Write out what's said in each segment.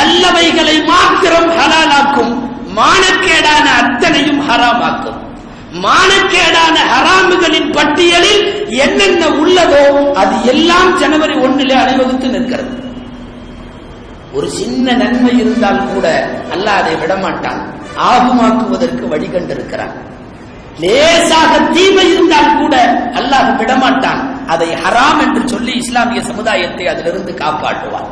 நல்லவைகளை மாத்திரம் ஹலாலாக்கும். மானக்கேடான அத்தனையும் ஹராமாக்கும். மானக்கேடான ஹராமுகளின் பட்டியலில் என்னென்ன உள்ளதோ அது எல்லாம் ஜனவரி ஒன்னிலே அணிவகுத்து நிற்கிறது. ஒரு சின்ன நன்மை இருந்தால் கூட அல்ல அதை விடமாட்டான். ஆகுமாக்குவதற்கு வழி கண்டிருக்கிறான். லேசாக தீமை இருந்தால் கூட அல்லாஹ் விடமாட்டான். அதை ஹராம் என்று சொல்லி இஸ்லாமிய சமுதாயத்தை அதிலிருந்து காப்பாற்றுவான்.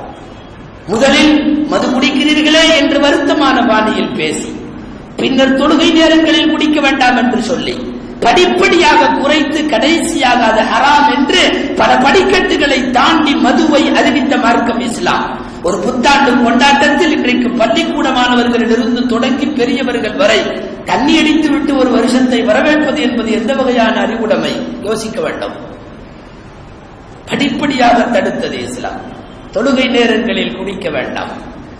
முதலில் மது குடிக்கிறீர்களே என்று வருத்தமான பாணியில் பேசி பின்னர் தொழுகை நேரங்களில் குடிக்க வேண்டாம் என்று சொல்லி படிப்படியாக குறைத்து கடைசியாக அது ஹராம் என்று பல படிக்கட்டுகளை தாண்டி மதுவை அறிவித்த மார்க்கம் இஸ்லாம். ஒரு புத்தாண்டு கொண்டாட்டத்தில் இன்றைக்கு பள்ளிக்கூட மாணவர்களிலிருந்து தொடங்கி பெரியவர்கள் வரை தண்ணி அடித்து விட்டு ஒரு வருஷத்தை வரவேற்பது என்பது எந்த வகையான அறிவுடைமை? யோசிக்க வேண்டும். படிப்படியாக தடுத்தது இஸ்லாம். தொழுகை நேரங்களில் குடிக்க வேண்டாம்.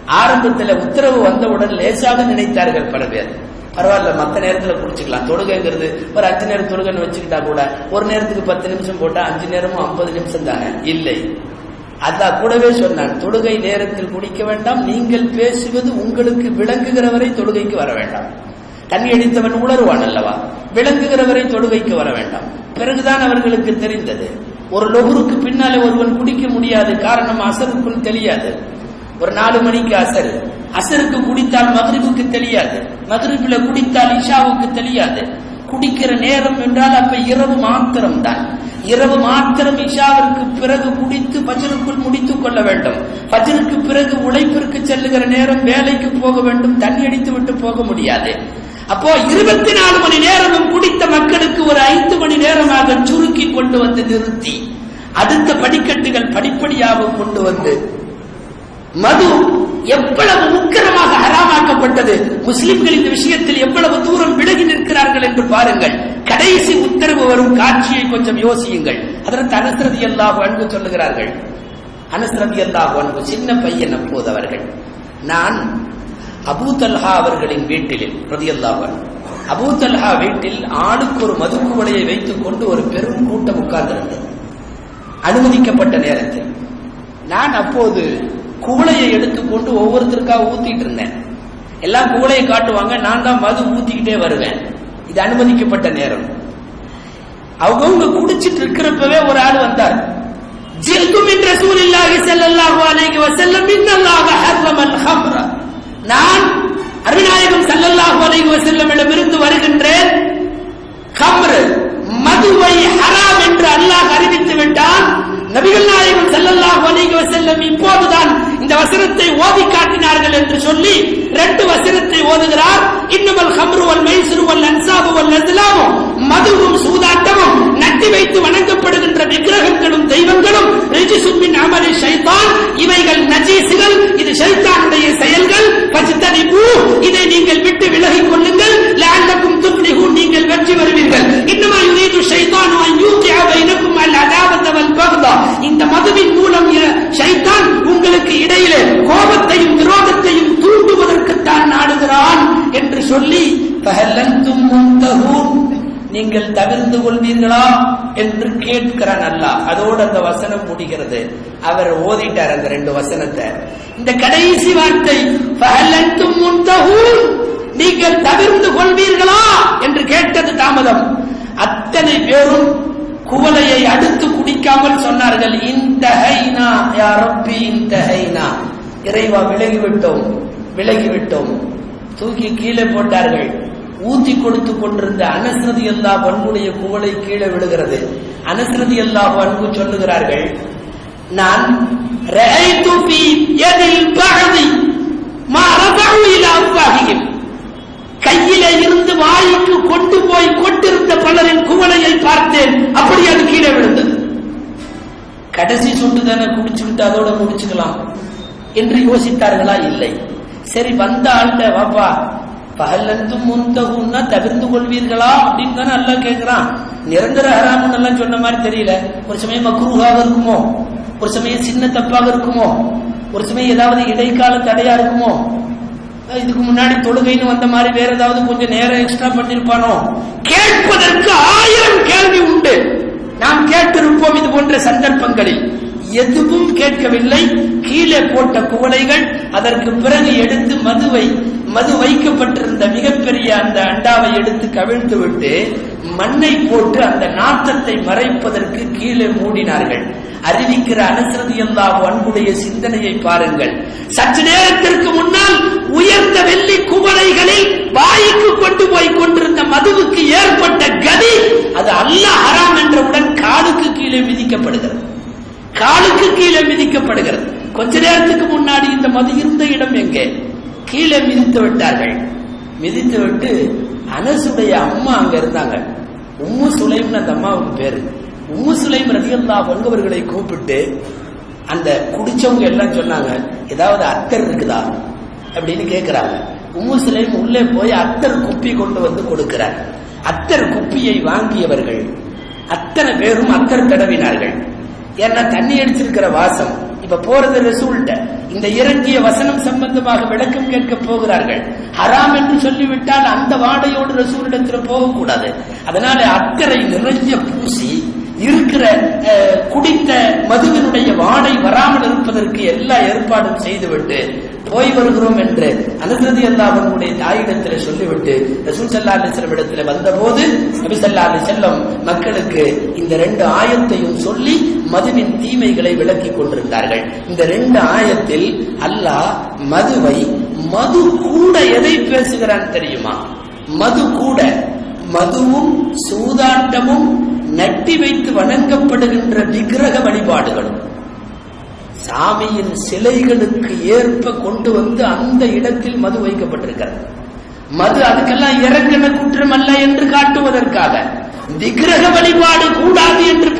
ஆரம்பத்தில் உத்தரவு வந்தவுடன் லேசாக நினைத்தார்கள் பல பேர். பரவாயில்ல மத்த நேரத்துல குடிச்சுக்கலாம். தொழுகைங்கிறது ஒரு அஞ்சு நேரம் தொழுகைன்னு வச்சுக்கிட்டா கூட ஒரு நேரத்துக்கு பத்து நிமிஷம் போட்டா அஞ்சு நேரமும் ஐம்பது நிமிஷம் தானே இல்லை. அதான் கூடவே சொன்னான் தொழுகை நேரத்தில் குடிக்க வேண்டாம். நீங்கள் பேசுவது உங்களுக்கு விளங்குகிறவரை தொழுகைக்கு வர வேண்டாம். தண்ணி அடித்தவன் உணர்வான் அல்லவா? விளங்குகிறவரை தொழுகைக்கு வர வேண்டாம். பிறகுதான் அவர்களுக்கு தெரிந்தது ஒரு லொகுருக்கு பின்னாலே ஒருவன் குடிக்க முடியாது. காரணம் அசருக்குள் தெரியாது ஒரு நாலு மணிக்கு அசர். அசருக்கு குடித்தால் மகரிபுக்கு தெரியாது மகரிபில குடித்தால் இஷாவுக்கு தெரியாது குடிக்கிற நேரம் என்றால் அப்ப இரவு மாத்திரம் தான் இரவு மாத்திரம் இஷாவிற்கு பிறகு குடித்து பஜருக்குள் முடித்துக் கொள்ள வேண்டும். பஜருக்கு பிறகு உழைப்பிற்கு செல்லுகிற நேரம் வேலைக்கு போக வேண்டும். தண்ணி அடித்து விட்டு போக முடியாது. அப்போ இருபத்தி நாலு மணி நேரமும் குடித்த மக்களுக்கு ஒரு ஐந்து மணி நேரமாக சுருக்கி கொண்டு வந்து நிறுத்தி அடுத்த படிக்கட்டுகள் படிப்படியாக கொண்டு வந்து மது எவ்வளவு முக்கிரமாக அறாமாக்கப்பட்டது முஸ்லிம்கள் இந்த விஷயத்தில் எவ்வளவு தூரம் விலகி நிற்கிறார்கள் என்று பாருங்கள். கடைசி உத்தரவு வரும் காட்சியை கொஞ்சம் யோசியுங்கள். அதற்கு அனஸ்ரதி அல்லாஹ் அன்பு சொல்லுகிறார்கள். அனஸ்ரதி அல்லாஹ் அன்பு சின்ன பையன் அப்போது அவர்கள். நான் அபூ தல்ஹா அவர்களின் வீட்டில் ரதியல்லாஹ் அபூ தல்ஹா வீட்டில் ஆளுக்கு ஒரு மதுக்குவலையை வைத்துக் கொண்டு ஒரு பெரும் கூட்டம் உட்கார்ந்திருந்தது. அனுமதிக்கப்பட்ட நேரத்தில். நான் அப்போது குவளையை எடுத்துக்கொண்டு ஒவ்வொருத்தருக்காக ஊத்திட்டு இருந்தேன். எல்லாம் குவளையை காட்டுவாங்க நான் தான் மது ஊத்திக்கிட்டே வருவேன். இது அனுமதிக்கப்பட்ட நேரம். அவங்கவுங்க குடிச்சிட்டு இருக்கிறப்பவே ஒரு ஆள் வந்தார். ஜில்கும் என்ற சூழலாக செல்லல்லாஹு செல்ல வஸல்லம் இன்னல்லாஹ ஹர்ரமல் ஹம்ர நான் அருணாயகம் ஸல்லல்லாஹு அலைஹி வஸல்லம் இருந்து வருகின்றேன். கம்ரு மதுவை ஹராம் என்று அல்லாஹ் அறிவித்து விட்டான். நபிகள் நாயகம் ஸல்லல்லாஹு அலைஹி வஸல்லம் இப்போதுதான் இந்த வசனத்தை ஓதி காட்டினார்கள் என்று சொல்லி நீங்கள் தவிர்ந்து கொள்வீர்களா என்று கேட்கிறான் அல்லா அதோடு அந்த வசனம் முடிகிறது. அவர் ஓதிட்டார் அந்த ரெண்டு வசனத்தை. இந்த கடைசி வார்த்தை நீங்கள் தவிர்ந்து கொள்வீர்களா என்று கேட்டது தாமதம். அத்தனை பேரும் குவலையை அடுத்து குடிக்காமல் சொன்னார்கள் இந்த ஹைனா யா இந்த ஹைனா இறைவா விலகிவிட்டோம் விலகிவிட்டோம். தூக்கி கீழே போட்டார்கள். ஊத்தி கொடுத்து கொண்டிருந்த அனஸ்ரதி அல்லா பண்புடைய குவளை கீழே விழுகிறது. அனஸ்ரதி அல்லா பண்பு சொல்லுகிறார்கள் நான் ரஐது கையிலே இருந்து வாய்க்கு கொண்டு போய் கொண்டிருந்த பலரின் குவளையை பார்த்தேன். அப்படி அது கீழே விழுந்தது. கடைசி சுண்டு தானே குடிச்சுக்கிட்டு அதோட முடிச்சுக்கலாம். என்று யோசித்தார்களா? இல்லை. சரி வந்த ஆள்கிட்ட வாப்பா. பகல்லந்து முந்தகுன்னா தவிர்த்து கொள்வீர்களா அப்படின்னு தானே எல்லாம் கேட்கிறான் நிரந்தர ஹராமன் எல்லாம் சொன்ன மாதிரி தெரியல. ஒரு சமயம் மக்ரூஹாக இருக்குமோ? ஒரு சமயம் சின்ன தப்பாக இருக்குமோ? ஒரு சமயம் ஏதாவது இடைக்கால தடையா இருக்குமோ? இதுக்கு முன்னாடி தொழுகைன்னு வந்த மாதிரி வேற ஏதாவது கொஞ்சம் நேரம் எக்ஸ்ட்ரா பண்ணிருப்பானோ? கேட்பதற்கு ஆயிரம் கேள்வி உண்டு. நாம் கேட்டிருப்போம் இது போன்ற சந்தர்ப்பங்களில். எதுவும் கேட்கவில்லை. கீழே போட்ட குவளைகள் அதற்கு பிறகு எடுத்து மதுவை மது வைக்கப்பட்டிருந்த மிகப்பெரிய அந்த அண்டாவை எடுத்து கவிழ்த்து விட்டு மண்ணை போட்டு அந்த நாட்டத்தை மறைப்பதற்கு கீழே மூடினார்கள். அறிவிக்கிற அனுசரதி எல்லாம் அன்புடைய சிந்தனையை பாருங்கள். சற்று நேரத்திற்கு முன்னால் உயர்ந்த வெள்ளி குவளைகளில் வாய்க்கு கொண்டு போய் கொண்டிருந்த மதுவுக்கு ஏற்பட்ட கதி அது அல்லாஹ் ஹராம் என்றவுடன் காலுக்கு கீழே மிதிக்கப்படுகிறது. காலுக்கு கீழே மிதிக்கப்படுகிறது. கொஞ்ச நேரத்துக்கு முன்னாடி இந்த மது இருந்த இடம் எங்கே? கீழே மிதித்து விட்டார்கள். மிதித்து விட்டு அனசுடைய அம்மா அங்க இருந்தாங்க. உம்மு சுலைம்னு அந்த அம்மாவுக்கு பேரு. உம்மு சுலைம் ரதியல்லா வங்கவர்களை கூப்பிட்டு அந்த குடிச்சவங்க எல்லாம் சொன்னாங்க ஏதாவது அத்தர் இருக்குதா? அப்படின்னு கேட்கிறாங்க உம்மு சுலைம் உள்ளே போய் அத்தர் குப்பி கொண்டு வந்து கொடுக்கிறார். அத்தர் குப்பியை வாங்கியவர்கள் அத்தனை பேரும் அத்தர் தடவினார்கள். ஏன்னா தண்ணி அடிச்சிருக்கிற வாசம். இப்ப போறது ரசூல்ட்ட இந்த இறங்கிய வசனம் சம்பந்தமாக விளக்கம் கேட்க போகிறார்கள். ஹராம் என்று சொல்லிவிட்டால் அந்த வாடையோடு ரசூலிடத்துல போகக்கூடாது. அதனால அக்கறை நிறைய பூசி இருக்கிற குடித்த மதுவினுடைய வாடை வராமல் இருப்பதற்கு எல்லா ஏற்பாடும் செய்துவிட்டு போய் வருகிறோம் என்று அனுசரதி அல்லாஹனுடைய தாயிடத்தில் சொல்லிவிட்டு ரசூல் சல்லா அலிஸ்லம் இடத்துல வந்தபோது நபி சல்லா அலி செல்லம் மக்களுக்கு இந்த ரெண்டு ஆயத்தையும் சொல்லி மதுவின் தீமைகளை விளக்கிக் கொண்டிருந்தார்கள். இந்த ரெண்டு ஆயத்தில் அல்லாஹ் மதுவை மது கூட எதை பேசுகிறான் தெரியுமா? மது கூட மதுவும் சூதாட்டமும் நட்டி வைத்து வணங்கப்படுகின்ற விக்கிரக வழிபாடுகளும். சாமியின் சிலைகளுக்கு ஏற்ப கொண்டு வந்து அந்த இடத்தில் மது வைக்கப்பட்டிருக்கிறது. மது அதுக்கெல்லாம் இறங்கின குற்றம் அல்ல என்று காட்டுவதற்காக விக்கிரக வழிபாடு கூடாது என்று